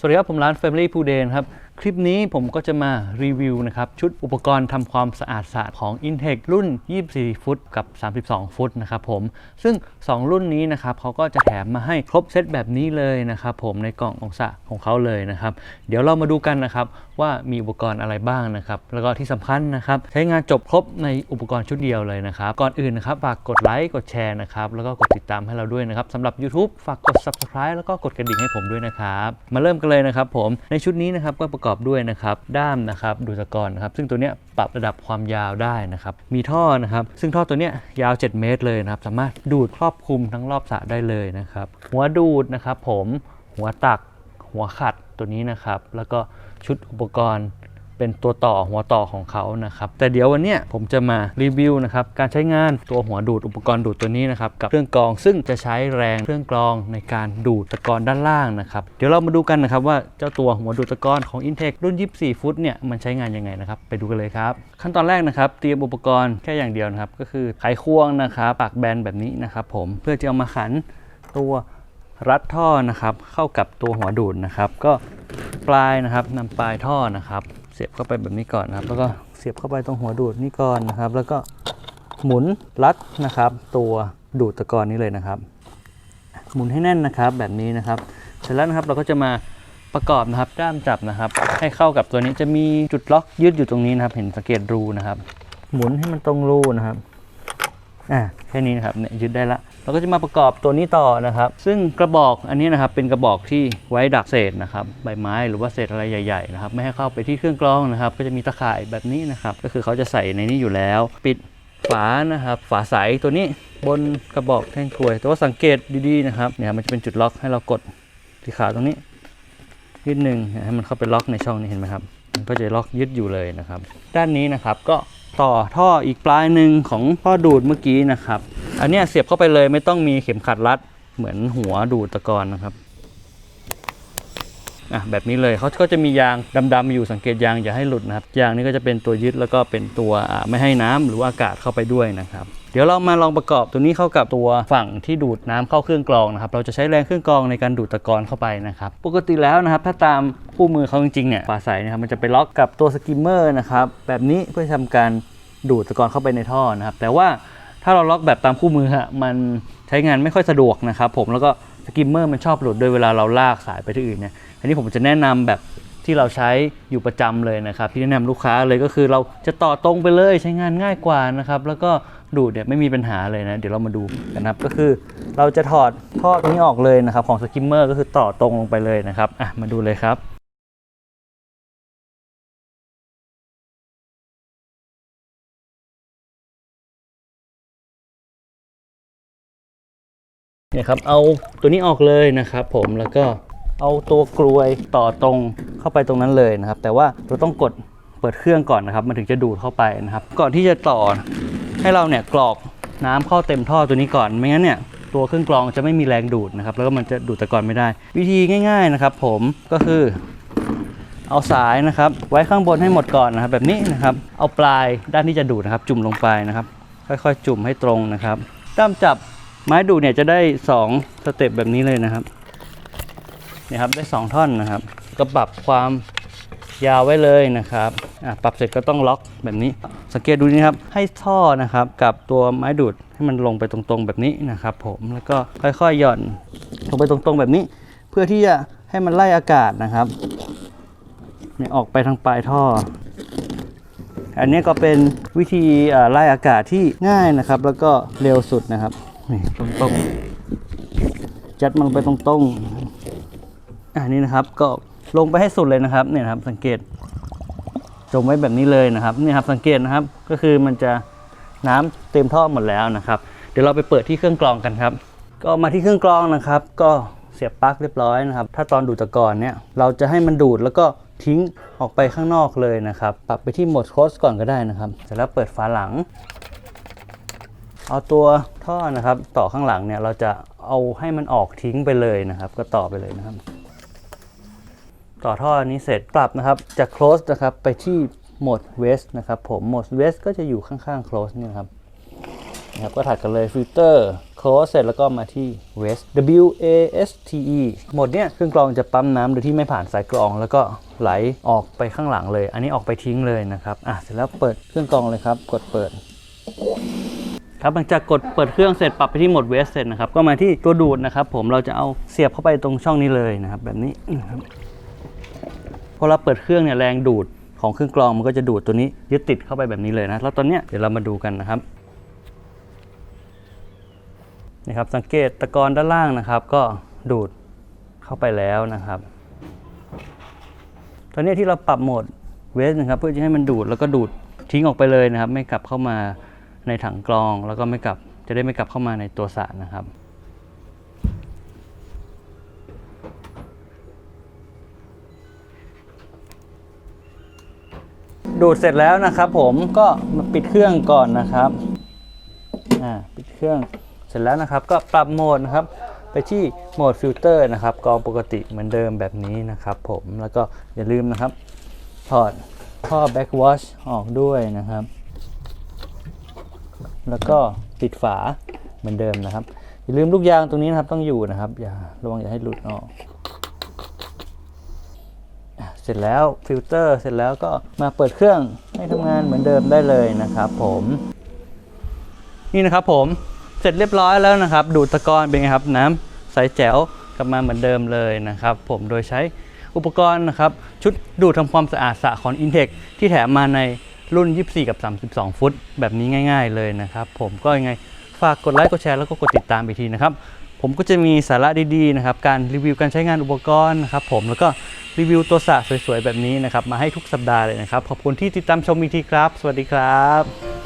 สวัสดีครับ ผมร้าน Family p o o d a y ครับ คลิปนี้ผมก็จะมารีวิวนะครับชุดอุปกรณ์ทำความสะอาดสะอาดของ Intech รุ่น 24 ฟุต กับ 32 ฟุตนะครับผม ซึ่ง 2 รุ่นนี้นะครับเขาก็จะแถมมาให้ครบเซตแบบนี้เลยนะครับผมในกล่ององศะของเขาเลยนะครับ เดี๋ยวเรามาดูกันนะครับว่ามีอุปกรณ์อะไรบ้างนะครับ แล้วก็ที่สำคัญนะครับใช้งานจบครบในอุปกรณ์ชุดเดียวเลยนะครับ ก่อนอื่นนะครับฝากกดไลค์กดแชร์นะครับแล้วก็กดติดตามให้เราด้วยนะครับสำหรับ YouTube ฝากกด Subscribe แล้วก็กดกระดิ่งให้ผมด้วยนะครับมาเริ่มกันเลยนะครับผมในชุดนี้นะครับก็ประกอบด้วยนะครับด้ามนะครับดูดตะกอนนะครับซึ่งตัวเนี้ยปรับระดับความยาวได้นะครับมีท่อนะครับซึ่งท่อตัวเนี้ยยาว 7 เมตรเลยนะครับสามารถดูดครอบคลุมทั้งรอบสระได้เลยนะครับหัวดูดนะครับผมหัวตักหัวขัดตัวนี้นะครับแล้วก็ชุดอุปกรณ์ เป็นตัวต่อหัวต่อของเขานะครับแต่เดี๋ยววันนี้ผมจะมารีวิวนะครับการใช้งานตัวหัวดูดอุปกรณ์ดูดตัวนี้นะครับกับเครื่องกรองซึ่งจะใช้แรงเครื่องกรองในการดูดตะกอนด้านล่างนะครับเดี๋ยวเรามาดูกันนะครับว่าเจ้าตัวหัวดูดตะกอนของ Intech รุ่น 24 ฟุตเนี่ยมันใช้งานยังไงนะครับไปดูกันเลยครับ ขั้นตอนแรกนะครับเตรียมอุปกรณ์แค่อย่างเดียวนะครับก็คือไขควงนะครับปากแบนแบบนี้นะครับผมเพื่อจะเอามาขันตัวรัดท่อนะครับเข้ากับตัวหัวดูดนะครับ ก็ปลายนะครับนำปลายท่อนะครับ สียบเข้าไปแบบนี้ก่อนนะครับ แล้วก็เสียบเข้าไปตรงหัวดูดนี่ก่อนนะครับ แล้วก็หมุนรัดนะครับ ตัวดูดตะกอนนี้เลยนะครับ หมุนให้แน่นนะครับแบบนี้นะครับเสร็จแล้วนะครับเราก็จะมาประกอบนะครับด้ามจับนะครับ ให้เข้ากับตัวนี้จะมีจุดล็อกยืดอยู่ตรงนี้นะครับ เห็นสังเกตรูนะครับ หมุนให้มันตรงรูนะครับอ่าแค่นี้นะครับเนี่ยยึดได้ละ เราก็จะมาประกอบตัวนี้ต่อนะครับ ซึ่งกระบอกอันนี้นะครับเป็นกระบอกที่ไว้ดักเศษนะครับใบไม้หรือว่าเศษอะไรใหญ่ๆนะครับไม่ให้เข้าไปที่เครื่องกรองนะครับ ก็จะมีตะข่ายแบบนี้นะครับ ก็คือเขาจะใส่ในนี้อยู่แล้ว ปิดฝานะครับ ฝาใสตัวนี้บนกระบอกแท่งกลวย แต่ว่าสังเกตดีๆนะครับเนี่ยมันจะเป็นจุดล็อกให้เรากดที่ขาตรงนี้นิดหนึ่งให้มันเข้าไปล็อกในช่องนี้เห็นไหมครับมันก็จะล็อกยึดอยู่เลยนะครับ ด้านนี้นะครับก็ ต่อท่ออีกปลายหนึ่งของท่อดูดเมื่อกี้นะครับ อันนี้เสียบเข้าไปเลยไม่ต้องมีเข็มขัดรัดเหมือนหัวดูดตะกอนนะครับอะแบบนี้เลยเขาก็จะมียางดำๆอยู่สังเกตยางอย่าให้หลุดนะครับ ยางนี้ก็จะเป็นตัวยึดแล้วก็เป็นตัวไม่ให้น้ำหรือว่าอากาศเข้าไปด้วยนะครับเดี๋ยวเรามาลองประกอบตัวนี้เข้ากับตัวฝั่งที่ดูดน้ำเข้าเครื่องกรองนะครับ เราจะใช้แรงเครื่องกรองในการดูดตะกอนเข้าไปนะครับ ปกติแล้วนะครับ ถ้าตามคู่มือเขาจริงๆเนี่ยฝาใสนะครับมันจะไปล็อกกับตัวสกิมเมอร์นะครับแบบนี้เพื่อทำการดูดตะกอนเข้าไปในท่อนะครับ แต่ว่าถ้าเราล็อกแบบตามคู่มือฮะมันใช้งานไม่ค่อยสะดวกนะครับ ผมแล้วก็สกิมเมอร์มันชอบหลุดด้วยเวลาเราลากสายไปที่อื่นเนี่ยอันนี้ผมจะแนะนำแบบ ที่เราใช้อยู่ประจำเลยนะครับที่แนะนำลูกค้าเลยก็คือเราจะต่อตรงไปเลยใช้งานง่ายกว่านะครับแล้วก็ดูดเนี่ยไม่มีปัญหาเลยนะ เดี๋ยวเรามาดูกันนะครับก็คือเราจะถอดท่อตรงนี้ออกเลยนะครับของสกิมเมอร์ก็คือต่อตรงลงไปเลยนะครับอะมาดูเลยครับเนี่ยครับเอาตัวนี้ออกเลยนะครับผมแล้วก็เอาตัวกลวยต่อตรง เข้าไปตรงนั้นเลยนะครับ แต่ว่าเราต้องกดเปิดเครื่องก่อนนะครับ มันถึงจะดูดเข้าไปนะครับ ก่อนที่จะต่อให้เราเนี่ยกรอกน้ำเข้าเต็มท่อตัวนี้ก่อน ไม่งั้นเนี่ยตัวเครื่องกรองจะไม่มีแรงดูดนะครับ แล้วก็มันจะดูดตะกอนไม่ได้ วิธีง่าย ๆนะครับ ผมก็คือ เอาสายนะครับ ไว้ข้างบนให้หมดก่อนนะครับ แบบนี้นะครับ เอาปลายด้านที่จะดูดนะครับ จุ่มลงไปนะครับ ค่อยๆ จุ่มให้ตรงนะครับด้ามจับไม้ดูดเนี่ยจะได้ 2 สเต็ปแบบนี้เลยนะครับนี่ครับได้ 2 ท่อนนะครับ ก็ปรับความยาวไว้เลยนะครับปรับเสร็จก็ต้องล็อกแบบนี้ สังเกตดูนี่ครับ ให้ท่อนะครับกับตัวไม้ดูดให้มันลงไปตรงๆแบบนี้นะครับ ผมแล้วก็ค่อยๆหย่อนลงไปตรงๆแบบนี้ เพื่อที่จะให้มันไล่อากาศนะครับเนี่ยออกไปทางปลายท่อ อันนี้ก็เป็นวิธีไล่อากาศที่ง่ายนะครับ แล้วก็เร็วสุดนะครับนี่ตรงๆจัดมันไปตรงๆอันนี้นะครับก็ ลงไปให้สุดเลยนะครับเนี่ยครับสังเกตจมไว้แบบนี้เลยนะครับนี่ครับสังเกตนะครับก็คือมันจะน้ำเต็มท่อหมดแล้วนะครับ เดี๋ยวเราไปเปิดที่เครื่องกรองกันครับ ก็มาที่เครื่องกรองนะครับ ก็เสียบปลั๊กเรียบร้อยนะครับ ถ้าตอนดูดตะกอนเนี่ยเราจะให้มันดูดแล้วก็ทิ้งออกไปข้างนอกเลยนะครับ ปรับไปที่โหมดโคสก่อนก็ได้นะครับเสร็จแล้วเปิดฝาหลัง เอาตัวท่อนะครับ ต่อข้างหลังเนี่ยเราจะเอาให้มันออกทิ้งไปเลยนะครับ ก็ต่อไปเลยนะครับ ต่อท่ออันนี้เสร็จปรับนะครับจาก close นะครับไปที่โหมด west นะครับผมโหมด west ก็จะอยู่ข้างๆ close นี่นครับนะครับก็ถัดกันเลย filter close เสร็จแล้วก็มาที่ waste W A S T E โหมดเนี้ยเครื่องกรองจะปั๊มน้ำโดยที่ไม่ผ่านสายกรอง แล้วก็ไหลออกไปข้างหลังเลย อันนี้ออกไปทิ้งเลยนะครับอะเสร็จแล้วเปิดเครื่องกรองเลยครับ กดเปิดครับหลังจากกดเปิดเครื่องเสร็จปรับไปที่โหมดเวสเสร็จนะครับก็มาที่ตัวดูดนะครับผมเราจะเอาเสียบเข้าไปตรงช่องนี้เลยนะครับแบบนี้นะครับ พอเราเปิดเครื่องเนี่ยแรงดูดของเครื่องกรองมันก็จะดูดตัวนี้ยึดติดเข้าไปแบบนี้เลยนะ แล้วตอนเนี้ยเดี๋ยวเรามาดูกันนะครับนี่ครับสังเกตตะกอนด้านล่างนะครับ ก็ดูดเข้าไปแล้วนะครับ ตอนนี้ที่เราปรับโหมดเวสนะครับ เพื่อจะให้มันดูดแล้วก็ดูดทิ้งออกไปเลยนะครับ ไม่กลับเข้ามาในถังกรอง แล้วก็ไม่กลับจะได้ไม่กลับเข้ามาในตัวสารนะครับ ดูดเสร็จแล้วนะครับผมก็มาปิดเครื่องก่อนนะครับอ่าปิดเครื่องเสร็จแล้วนะครับ ก็ปรับโหมดนะครับไปที่โหมดฟิลเตอร์นะครับกองปกติเหมือนเดิมแบบนี้นะครับผมแล้วก็อย่าลืมนะครับถอดท่อ backwash ออกด้วยนะครับ แล้วก็ปิดฝาเหมือนเดิมนะครับ อย่าลืมลูกยางตรงนี้นะครับต้องอยู่นะครับ อย่าระวังอย่าให้หลุดออก สร็จแล้วฟิลเตอร์เสร็จแล้วก็มาเปิดเครื่องให้ทำงานเหมือนเดิมได้เลยนะครับผมนี่นะครับผมเสร็จเรียบร้อยแล้วนะครับ ดูดตะกอนเป็นไงครับน้ำใสแจ๋วกลับมาเหมือนเดิมเลยนะครับ ผมโดยใช้อุปกรณ์นะครับ ชุดดูดทำความสะอาดสะของ Intech ที่แถมมาในรุ่น 24 กับ 32 ฟุต แบบนี้ง่าย ๆ เลยนะครับ ผมก็ยังไงฝากกดไลค์กดแชร์แล้วก็กดติดตามอีกทีนะครับ ผมก็จะมีสาระดีๆนะครับ การรีวิวการใช้งานอุปกรณ์นะครับ ผมแล้วก็ รีวิวตัวสระสวยๆ แบบนี้นะครับ มาให้ทุกสัปดาห์เลยนะครับ ขอบคุณที่ติดตามชมอีกทีครับ สวัสดีครับ